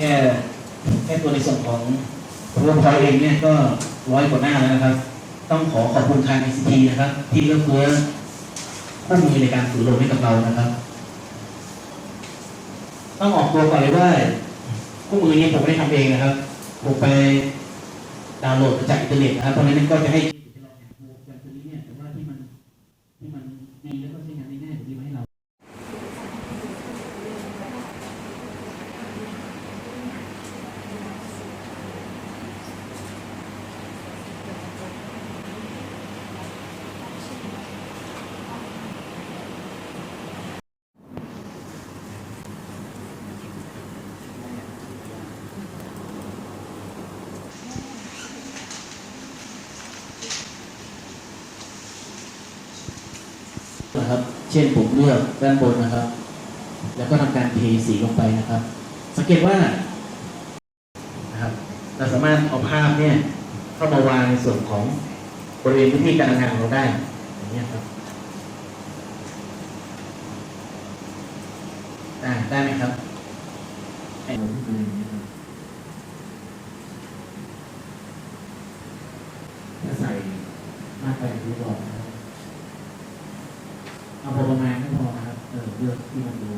แค่แค่ตัวในส่วนของรวมพอยเองเนี่ยก็ร้อยกว่าหน้าแล้วนะครับ ต้องขอขอบคุณทาง ICT นะครับ ที่เลือกเฟื้อคู่มือในการฝึกลมให้กับเรานะครับ ต้องออกตัวก่อนเลยว่าคู่มือนี้ผมไม่ได้ทำเองนะครับ ผมไปดาวน์โหลดมาจากอินเทอร์เน็ตนะครับเพราะนั้นก็จะให้เราแอบดูกันตัวนี้เนี่ยแต่ว่าที่มันที่มันดีแล้วก็ใช้งานได้ง่ายกว่านี้มาให้เรา นะครับ เช่นผมเลือกด้านบนนะครับ แล้วก็ทำการเทสีลงไปนะครับ สังเกตว่านะครับเราสามารถเอาภาพเนี่ยเข้ามาวางในส่วนของบริเวณพื้นที่การทำงานของเราได้อย่างนี้ครับได้ได้ไหมครับถ้าใส่มากไปรู้บอกนะครับ เอาพอประมาณไม่พอนะครับ เออเลือกที่มันดู